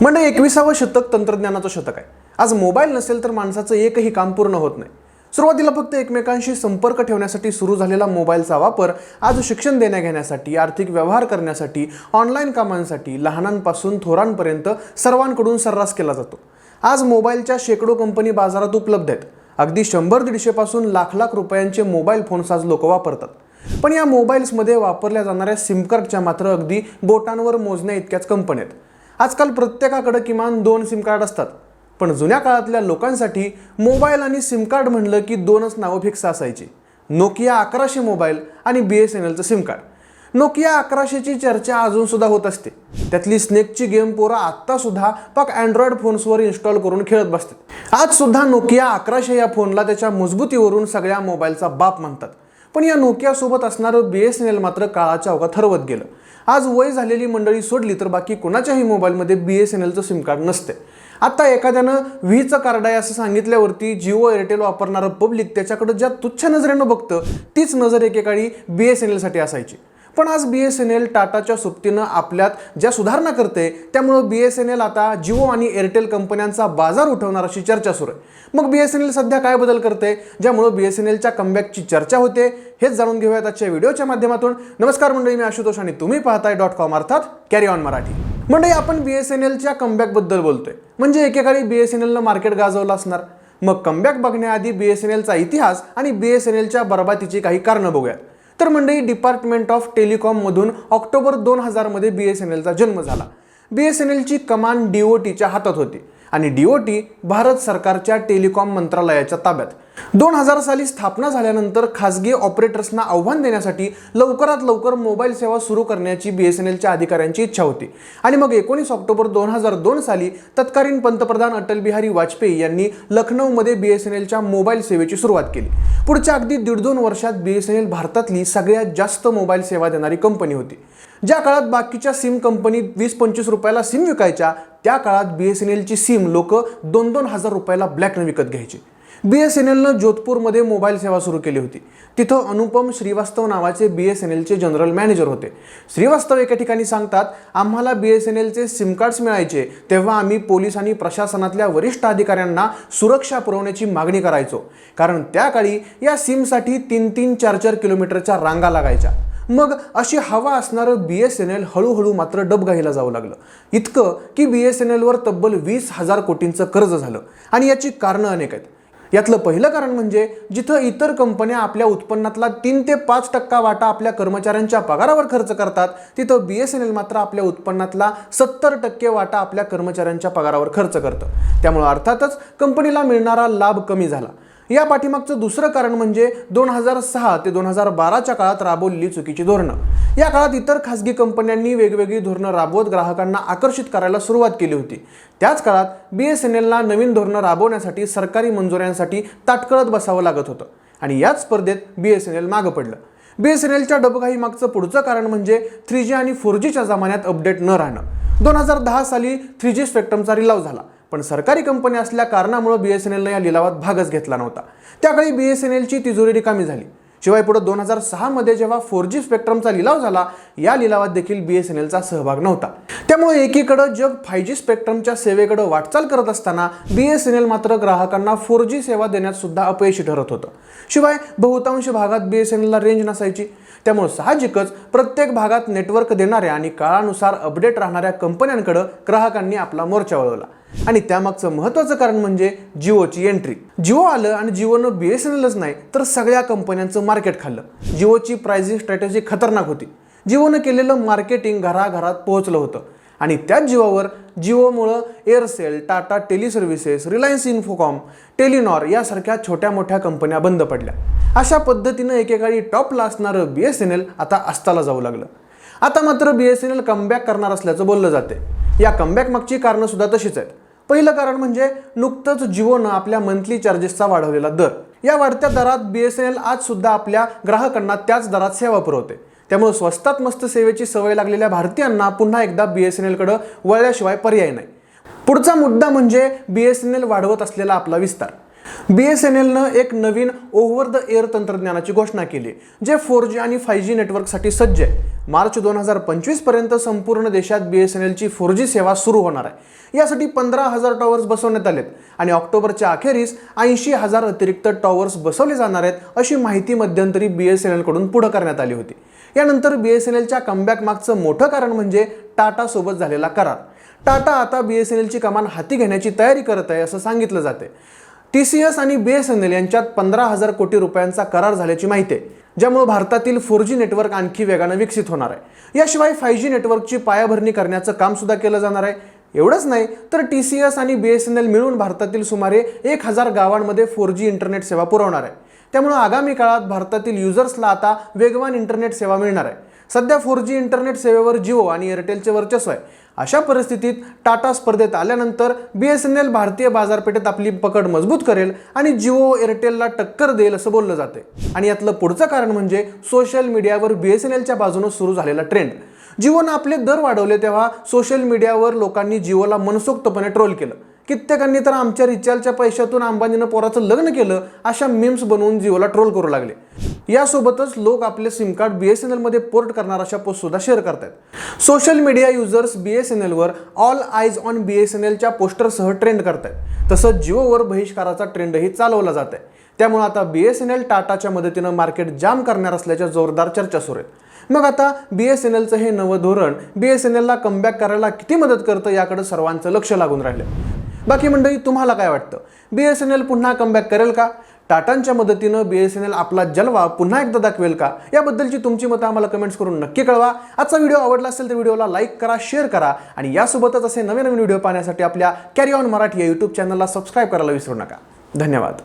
म्हणजे एकविसावं शतक तंत्रज्ञानाचं शतक आहे. आज मोबाईल नसेल तर माणसाचं एकही काम पूर्ण होत नाही. सुरुवातीला फक्त एकमेकांशी संपर्क ठेवण्यासाठी सुरू झालेला मोबाईलचा वापर आज शिक्षण देण्या घेण्यासाठी आर्थिक व्यवहार करण्यासाठी ऑनलाईन कामांसाठी लहानांपासून थोरांपर्यंत सर्वांकडून सर्रास केला जातो. आज मोबाईलच्या शेकडो कंपनी बाजारात उपलब्ध आहेत. अगदी शंभर दीडशेपासून लाख लाख रुपयांचे मोबाईल फोन्स आज लोक वापरतात. पण या मोबाईल्समध्ये वापरल्या जाणाऱ्या सिमकार्डच्या मात्र अगदी बोटांवर मोजण्या इतक्याच कंपन्या आहेत. आजकाल प्रत्येकाकडं किमान दोन सिम कार्ड असतात. पण जुन्या काळातल्या लोकांसाठी मोबाईल आणि सिम कार्ड म्हणलं की दोनच नावं फिक्स असायची. नोकिया अकराशे मोबाईल आणि बी एस एन एलचं सिम कार्ड. नोकिया अकराशेची चर्चा अजूनसुद्धा होत असते. त्यातली स्नेकची गेम पोरं आत्तासुद्धा पक पाक अँड्रॉइड फोन्सवर इन्स्टॉल करून खेळत बसते आज सुद्धा नोकिया अकराशे या फोनला त्याच्या मजबूतीवरून सगळ्या मोबाईलचा बाप म्हणतात पण या नोकियासोबत असणारं बी एस एन एल मात्र काळाच्या अवघात हरवत गेलं. आज वय झालेली मंडळी सोडली तर बाकी कोणाच्याही मोबाईलमध्ये बी एस एन एलचं सिम कार्ड नसते. आता एखाद्यानं व्हीचं कार्ड आहे असं सांगितल्यावरती जिओ एअरटेल वापरणारं पब्लिक त्याच्याकडं ज्या तुच्छ नजरेनं बघतं तीच नजर एकेकाळी बी एस एन एलसाठी असायची. पण आज बी एस एन एल टाटाच्या सोबतीनं आपल्यात ज्या सुधारणा करते त्यामुळं बी एस एन एल आता जिओ आणि एअरटेल कंपन्यांचा बाजार उठवणार अशी चर्चा सुरू आहे. मग बी एस एन एल सध्या काय बदल करते ज्यामुळं बी एस एन एलच्या कमबॅकची चर्चा होते हेच जाणून घेऊयात आजच्या व्हिडिओच्या माध्यमातून. नमस्कार मंडळी मी आशुतोष आणि तुम्ही पाहताय डॉट कॉम अर्थात कॅरी ऑन मराठी. मंडळी आपण बी एस एन एलच्या कमबॅकबद्दल बोलतोय. म्हणजे एकेकाळी बी एस एन एलनं मार्केट गाजवलं असणार. मग कमबॅक बघण्याआधी बी एस एन एलचा इतिहास आणि बी एस एन एलच्या बरबातीची काही कारणं बघूयात. तर मंडळी डिपार्टमेंट ऑफ टेलिकॉममधून ऑक्टोबर दोन हजारमध्ये बी एस एन एलचा जन्म झाला. बी एस एन एलची कमान डी ओ टीच्या हातात होती. आणि डीओटी भारत सरकारच्या टेलिकॉम मंत्रालयाच्या ताब्यात. दोन हजार साली स्थापना झाल्यानंतर खासगी ऑपरेटर्सना आव्हान देण्यासाठी लवकरात लवकर मोबाईल सेवा सुरू करण्याची बी एस एन एलच्या अधिकाऱ्यांची इच्छा होती. आणि मग एकोणीस ऑक्टोबर दोन हजार दोन साली तत्कालीन पंतप्रधान अटल बिहारी वाजपेयी यांनी लखनौमध्ये बी एस एन एलच्या मोबाईल सेवेची सुरुवात केली. पुढच्या अगदी दीड दोन वर्षात बी एस एन एल भारतातली सगळ्यात जास्त मोबाईल सेवा देणारी कंपनी होती. ज्या काळात बाकीच्या सिम कंपनी वीस पंचवीस रुपयाला सिम विकायच्या त्या काळात बी एस एन एलची सिम लोक दोन दोन हजार रुपयाला ब्लॅकनं विकत घ्यायचे. बी एस एन एलनं जोधपूरमध्ये मोबाईल सेवा सुरू केली होती. तिथं अनुपम श्रीवास्तव नावाचे बी एस एन एलचे जनरल मॅनेजर होते. श्रीवास्तव एका ठिकाणी सांगतात आम्हाला बी एस एन एलचे सिम कार्ड्स मिळायचे तेव्हा आम्ही पोलीस आणि प्रशासनातल्या वरिष्ठ अधिकाऱ्यांना सुरक्षा पुरवण्याची मागणी करायचो. कारण त्या काळी या सिमसाठी तीन तीन चार चार किलोमीटरच्या रांगा लागायच्या. मग अशी हवा असणारं बी एस एन एल हळूहळू मात्र डबघाईला जाऊ लागलं. इतकं की बी एस एन एलवर तब्बल वीस हजार कोटींचं कर्ज झालं. आणि याची कारणं अनेक आहेत. यातलं पहिलं कारण म्हणजे जिथं इतर कंपन्या आपल्या उत्पन्नातला तीन ते पाच टक्का वाटा आपल्या कर्मचाऱ्यांच्या पगारावर खर्च करतात तिथं बी एस एन एल मात्र आपल्या उत्पन्नातला सत्तर टक्के वाटा आपल्या कर्मचाऱ्यांच्या पगारावर खर्च करतं. त्यामुळं अर्थातच कंपनीला मिळणारा लाभ कमी झाला. या पाठीमागचं दुसरं कारण म्हणजे दोन हजार सहा ते दोन हजार बाराच्या काळात राबवलेली चुकीची धोरणं. या काळात इतर खासगी कंपन्यांनी वेगवेगळी धोरणं राबवत ग्राहकांना आकर्षित करायला सुरुवात केली होती. त्याच काळात बी एस एन एलला नवीन धोरणं राबवण्यासाठी सरकारी मंजुऱ्यांसाठी ताटकळत बसावं लागत होतं आणि याच स्पर्धेत बी एस एन एल मागं पडलं. बी एस एन एलच्या डबघाई मागचं पुढचं कारण म्हणजे थ्री जी आणि फोर जीच्या जमान्यात अपडेट न राहणं. दोन हजार दहा साली थ्री जी स्पेक्ट्रमचा रिलाव झाला. पण सरकारी कंपनी असल्या कारणामुळे बी एस एन एलनं या लिलावात भागच घेतला नव्हता. त्याकाळी बी एस एन एलची तिजोरी रिकामी झाली. शिवाय पुढे दोन हजार सहामध्ये जेव्हा फोर जी स्पेक्ट्रमचा लिलाव झाला या लिलावात देखील बी एस एन एलचा सहभाग नव्हता. त्यामुळे एकीकडं जग फाय जी स्पेक्ट्रमच्या सेवेकडे वाटचाल करत असताना बी एस एन एल मात्र ग्राहकांना फोर जी सेवा देण्यात सुद्धा अपयशी ठरत होतं. शिवाय बहुतांश भागात बी एस एन एलला रेंज नसायची. त्यामुळे साहजिकच प्रत्येक भागात नेटवर्क देणाऱ्या आणि काळानुसार अपडेट राहणाऱ्या कंपन्यांकडे ग्राहकांनी आपला मोर्चा वळवला. आणि त्यामागचं महत्त्वाचं कारण म्हणजे जिओची एंट्री जिओ आलं आणि जिओनं बी एस एन एलच नाही तर सगळ्या कंपन्यांचं मार्केट खाल्लं. जिओची प्राइसिंग स्ट्रॅटेजी खतरनाक होती. जिओनं केलेलं मार्केटिंग घराघरात पोहोचलं होतं. आणि त्याच जिओवर जिओमुळं Aircel Tata Teleservices Reliance Infocomm Telenor यासारख्या छोट्या मोठ्या कंपन्या बंद पडल्या. अशा पद्धतीनं एकेकाळी टॉपला असणारं बी एस एन एल आता अस्ताला जाऊ लागलं. आता मात्र B S N L comeback करणार असल्याचं बोललं जाते या कमबॅक मागची कारणं सुद्धा तशीच आहेत. पहिलं कारण म्हणजे नुकतंच जिओनं आपल्या मंथली चार्जेसचा वाढवलेला दर. या वाढत्या दरात बी एस एन एल आज सुद्धा आपल्या ग्राहकांना त्याच दरात सेवा पुरवते. त्यामुळे स्वस्तात मस्त सेवेची सवय लागलेल्या भारतीयांना पुन्हा एकदा बी एस एन एलकडं वळल्याशिवाय पर्याय नाही. पुढचा मुद्दा म्हणजे बी एस एन एल वाढवत असलेला आपला विस्तार. बी एस एन एलनं एक नवीन ओव्हर द एअर तंत्रज्ञानाची घोषणा केली जे फोर जी आणि फाय जी नेटवर्कसाठी सज्ज आहे. मार्च दोन हजार पंचवीसपर्यंत संपूर्ण देशात बी एस एन एलची फोर जी सेवा सुरू होणार आहे. यासाठी पंधरा हजार टॉवर्स बसवण्यात आलेत आणि ऑक्टोबरच्या अखेरीस ऐंशी हजार अतिरिक्त टॉवर्स बसवले जाणार आहेत अशी माहिती मध्यंतरी बी एस एन एलकडून पुढं करण्यात आली होती. यानंतर बी एस एन एलच्या कमबॅक मागचं मोठं कारण म्हणजे टाटासोबत झालेला करार. टाटा आता बी एस एन एलची कमान हाती घेण्याची तयारी करत आहे असं सांगितलं जाते टी सी एस आणि बी एस एन एल यांच्यात पंधरा हजार कोटी रुपयांचा करार झाल्याची माहिती आहे ज्यामुळे भारतातील फोर जी नेटवर्क आणखी वेगानं विकसित होणार आहे. याशिवाय फाय जी नेटवर्कची पायाभरणी करण्याचं काम सुद्धा केलं जाणार आहे. एवढंच नाही तर टी सी एस आणि बी एस एन एल मिळून भारतातील सुमारे एक हजार गावांमध्ये फोर जी इंटरनेट सेवा पुरवणार आहे. त्यामुळे आगामी काळात भारतातील युजर्सला आता वेगवान इंटरनेट सेवा मिळणार आहे. सध्या फोर जी इंटरनेट सेवेवर जिओ आणि एअरटेलचे वर्चस्व आहे. अशा परिस्थितीत टाटा स्पर्धेत आल्यानंतर बी एस एन एल भारतीय बाजारपेठेत आपली पकड मजबूत करेल आणि जिओ एअरटेलला टक्कर देईल असं बोललं जाते आणि यातलं पुढचं कारण म्हणजे सोशल मीडियावर बी एस एन एलच्या बाजूनं सुरू झालेला ट्रेंड. जिओनं आपले दर वाढवले तेव्हा सोशल मीडियावर लोकांनी जिओला मनसोक्तपणे ट्रोल केलं. कित्येकांनी तर आमच्या रिचार्जच्या पैशातून अंबानीनं पोराचं लग्न केलं अशा मीम्स बनवून जिओला ट्रोल करू लागले. यासोबतच लोक आपले SIM card B S N एलमध्ये पोर्ट करणार अशा पोस्ट सुद्धा शेअर करतायत. Social media users B S N एलवर all eyes on B S N एलच्या पोस्टरसह ट्रेंड करतायत. तसंच जिओवर बहिष्काराचा ट्रेंडही चालवला जात आहे त्यामुळे आता बी एस एन एल टाटाच्या मदतीनं मार्केट जाम करणार असल्याच्या जोरदार चर्चा सुरू आहेत. मग आता बी एस एन एलचं हे नवं धोरण बी एस एन एलला कमबॅक करायला किती मदत करतं याकडे सर्वांचं लक्ष लागून राहिलं बाकी मंडळी तुम्हाला काय वाटतं? बी एस एन एल पुन्हा कमबॅक करेल का? टाटांच्या मदतीनं बी एस एन एल आपला जलवा पुन्हा एकदा दाखवेल का? याबद्दलची तुमची मतं आम्हाला कमेंट्स करून नक्की कळवा. आजचा व्हिडिओ आवडला असेल तर व्हिडिओला लाईक करा शेअर करा आणि यासोबतच असे नवे नवीन व्हिडिओ पाहण्यासाठी आपल्या कॅरी ऑन मराठी या यूट्यूब चॅनलला सबस्क्राईब करायला विसरू नका. धन्यवाद.